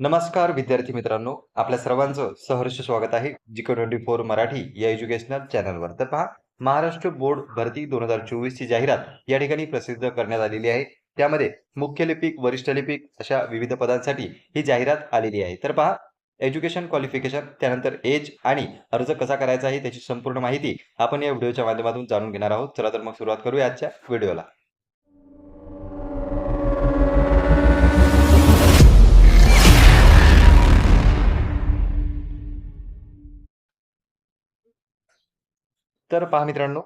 नमस्कार विद्यार्थी मित्रांनो. आपल्या सर्वांचं सहर्ष स्वागत आहे जिको ट्वेंटी फोर मराठी या एज्युकेशनल चॅनलवर. तर पहा महाराष्ट्र बोर्ड भरती दोन हजार चोवीस ची जाहिरात या ठिकाणी प्रसिद्ध करण्यात आलेली आहे. त्यामध्ये मुख्य लिपिक वरिष्ठ लिपिक अशा विविध पदांसाठी ही जाहिरात आलेली आहे. तर पहा एज्युकेशन क्वालिफिकेशन त्यानंतर एज आणि अर्ज कसा करायचा आहे त्याची संपूर्ण माहिती आपण या व्हिडिओच्या माध्यमातून जाणून घेणार आहोत. चला तर मग सुरुवात करूया आजच्या व्हिडिओला. तर पहा मित्रांनो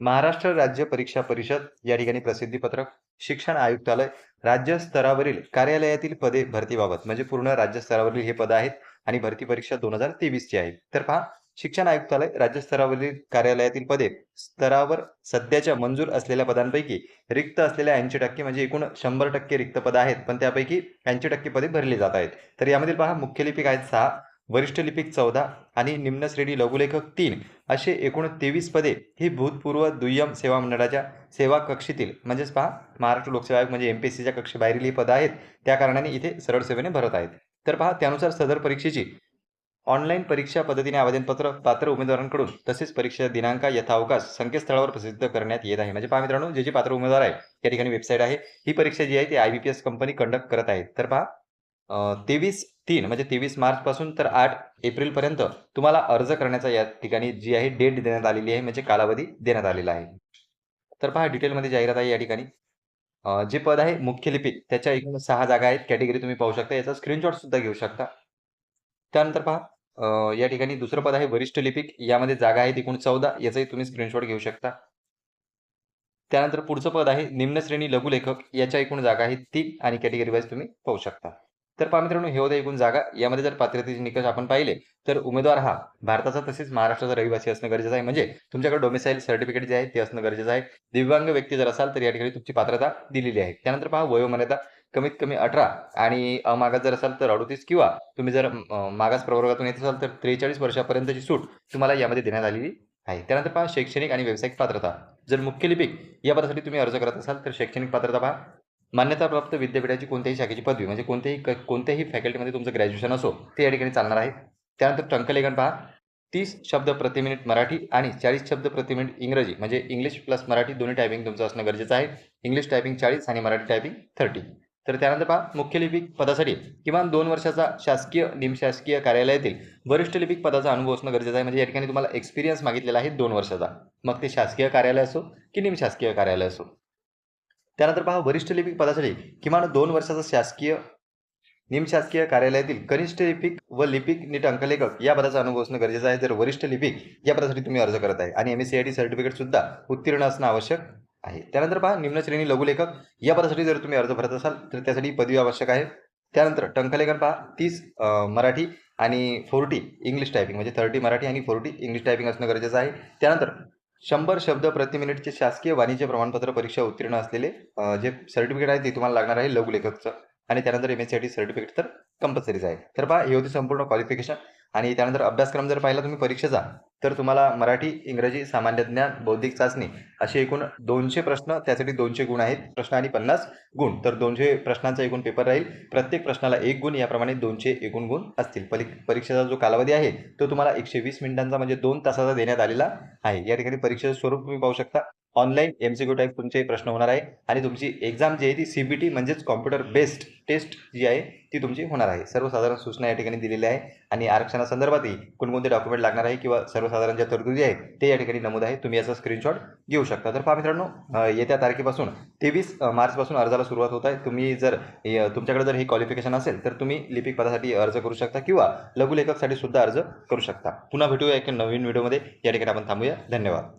महाराष्ट्र राज्य परीक्षा परिषद या ठिकाणी प्रसिद्धी पत्रक शिक्षण आयुक्तालय राज्य स्तरावरील कार्यालयातील पदे भरतीबाबत म्हणजे पूर्ण राज्य स्तरावरील हे पद आहेत आणि भरती परीक्षा दोन हजार तेवीस ची आहे. तर पहा शिक्षण आयुक्तालय राज्य स्तरावरील कार्यालयातील पदे स्तरावर सध्याच्या मंजूर असलेल्या पदांपैकी रिक्त असलेल्या ऐंशी टक्के म्हणजे एकूण शंभर टक्के रिक्त पद आहेत पण त्यापैकी ऐंशी टक्के पदे भरली जात आहेत. तर यामधील पहा मुख्य लिपिक आहेत सहा वरिष्ठ लिपिक चौदा आणि निम्न श्रेणी लघुलेखक तीन असे एकूण तेवीस पदे ही भूतपूर्व दुय्यम सेवा मंडळाच्या सेवा कक्षेतील म्हणजेच पहा महाराष्ट्र लोकसेवा आयोग म्हणजे एमपीएससीच्या कक्षेबाहेरील ही पदं आहेत. त्या कारणाने इथे सरळ सेवेने भरत आहेत. तर पहा त्यानुसार सदर परीक्षेची ऑनलाईन परीक्षा पद्धतीने आवेदनपत्र पात्र उमेदवारांकडून तसेच परीक्षा दिनांक यथावकाश संकेतस्थळावर प्रसिद्ध करण्यात येत आहे. म्हणजे पहा मित्रांनो जे जे पात्र उमेदवार आहे त्या ठिकाणी वेबसाईट आहे. ही परीक्षा जी आहे ती I B P S company conduct करत आहे तर पहा तेवीस तीन म्हणजे तेवीस मार्च पासून तर आठ एप्रिल पर्यंत तुम्हाला अर्ज करण्याचा या ठिकाणी जी आहे डेट देण्यात आलेली आहे म्हणजे कालावधी देण्यात आलेला आहे. तर पहा डिटेलमध्ये जाहिरात आहे या ठिकाणी. जे पद आहे मुख्य लिपिक त्याच्या एकूण सहा जागा आहेत कॅटेगरी तुम्ही पाहू शकता याचा स्क्रीनशॉट सुद्धा घेऊ शकता. त्यानंतर पहा या ठिकाणी दुसरं पद आहे वरिष्ठ लिपिक यामध्ये जागा आहेत एकूण चौदा याचाही तुम्ही स्क्रीनशॉट घेऊ शकता. त्यानंतर पुढचं पद आहे निम्न श्रेणी लघुलेखक याच्या एकूण जागा आहेत तीन आणि कॅटेगरी वाईज तुम्ही पाहू शकता. तर पहा मित्रांनो हे होते एकूण जागा. यामध्ये जर पात्रतेचे निकष आपण पाहिले तर उमेदवार हा भारताचा तसेच महाराष्ट्राचा रहिवासी असणं गरजेचं आहे. म्हणजे तुमच्याकडे डोमिसाईल सर्टिफिकेट जे आहे ते असणं गरजेचं आहे. दिव्यांग व्यक्ती जर असाल तर या ठिकाणी तुमची पात्रता दिलेली आहे. त्यानंतर पहा वयोमर्यादा कमीत कमी अठरा आणि अमागास जर असाल तर अडोतीस किंवा तुम्ही जर मागास प्रवर्गातून येत असाल तर त्रेचाळीस वर्षापर्यंतची सूट तुम्हाला यामध्ये देण्यात आलेली आहे. त्यानंतर पहा शैक्षणिक आणि व्यावसायिक पात्रता. जर मुख्य लिपिक या पदासाठी तुम्ही अर्ज करत असाल तर शैक्षणिक पात्रता पहा. मान्यताप्राप्त विद्यापीठाची कोणत्याही शाखेची पदवी म्हणजे कोणत्याही क- कोणत्याही फॅकल्टीमध्ये तुमचं ग्रॅज्युएशन असो ते या ठिकाणी चालणार आहे. त्यानंतर टंकलेखन पहा. तीस शब्द प्रति मिनिट मराठी आणि चाळीस शब्द प्रति मिनिट इंग्रजी म्हणजे इंग्लिश प्लस मराठी दोन्ही टायपिंग तुमचं असणं गरजेचं आहे. इंग्लिश टायपिंग चाळीस आणि मराठी टायपिंग थर्टी. तर त्यानंतर पहा मुख्य लिपिक पदासाठी किमान दोन वर्षाचा शासकीय निमशासकीय कार्यालयातील वरिष्ठ लिपिक पदाचा अनुभव असणं गरजेचं आहे. म्हणजे या ठिकाणी तुम्हाला एक्सपिरियन्स मागितलेला आहे दोन वर्षाचा. मग ते शासकीय कार्यालय असो की निमशासकीय कार्यालय असो. त्यानंतर पहा वरिष्ठ लिपिक पदासाठी किमान दोन वर्षाचा शासकीय निमशासकीय कार्यालयातील कनिष्ठ लिपिक व लिपिक नीट अंकलेखक या पदाचा अनुभव असणं गरजेचं आहे. तर वरिष्ठ लिपिक या पदासाठी तुम्ही अर्ज करत आहे आणि M S C I T certificate सुद्धा उत्तीर्ण असणं आवश्यक आहे. त्यानंतर पहा निम्न श्रेणी लघुलेखक या पदासाठी जर तुम्ही अर्ज भरत असाल तर त्यासाठी पदवी आवश्यक आहे. त्यानंतर टंकलेखन पहा तीस मराठी आणि फोर्टी इंग्लिश टायपिंग म्हणजे थर्टी मराठी आणि फोर्टी इंग्लिश टायपिंग असणं गरजेचं आहे. त्यानंतर शंभर शब्द प्रति मिनिटचे शासकीय वाणिज्य प्रमाणपत्र परीक्षा उत्तीर्ण असलेले जे सर्टिफिकेट आहे ते तुम्हाला लागणार आहे लघुलेखकचं आणि त्यानंतर M S C T certificate तर कंपल्सरीच आहे. तर पहा हे होते संपूर्ण क्वालिफिकेशन आणि त्यानंतर अभ्यासक्रम जर पाहिला तुम्ही परीक्षेचा तर तुम्हाला मराठी इंग्रजी सामान्य ज्ञान बौद्धिक चाचणी असे एकूण दोनशे प्रश्न त्यासाठी दोनशे गुण आहेत. प्रश्न आणि पन्नास गुण. तर दोनशे प्रश्नांचा एकूण पेपर राहील. प्रत्येक प्रश्नाला एक गुण याप्रमाणे दोनशे एकूण गुण असतील. परी परीक्षेचा जो कालावधी आहे तो तुम्हाला एकशे वीस मिनिटांचा म्हणजे दोन तासाचा देण्यात आलेला आहे. या ठिकाणी परीक्षेचं स्वरूप तुम्ही पाहू शकता. Online M C Q type तुमचे प्रश्न होणार आहे आणि तुमची एक्झाम जी आहे ती सी बी टी म्हणजेच कॉम्प्युटर बेस्ड टेस्ट जी आहे ती तुमची होणार आहे. सर्वसाधारण सूचना या ठिकाणी दिलेल्या आहे आणि आरक्षणासंदर्भातही कोणकोणते डॉक्युमेंट लागणार आहे किंवा सर्वसाधारण ज्या तरतुदी आहेत ते या ठिकाणी नमूद आहे. तुम्ही याचा स्क्रीनशॉट घेऊ शकता. तर पहा मित्रांनो येत्या तारखेपासून तेवीस मार्चपासून अर्जाला सुरुवात होत आहे. तुम्ही जर तुमच्याकडे जर हे क्वालिफिकेशन असेल तर तुम्ही लिपिक पदासाठी अर्ज करू शकता किंवा लघुलेखकसाठी सुद्धा अर्ज करू शकता. पुन्हा भेटूया एका नवीन व्हिडिओमध्ये या ठिकाणी आपण थांबूया. धन्यवाद.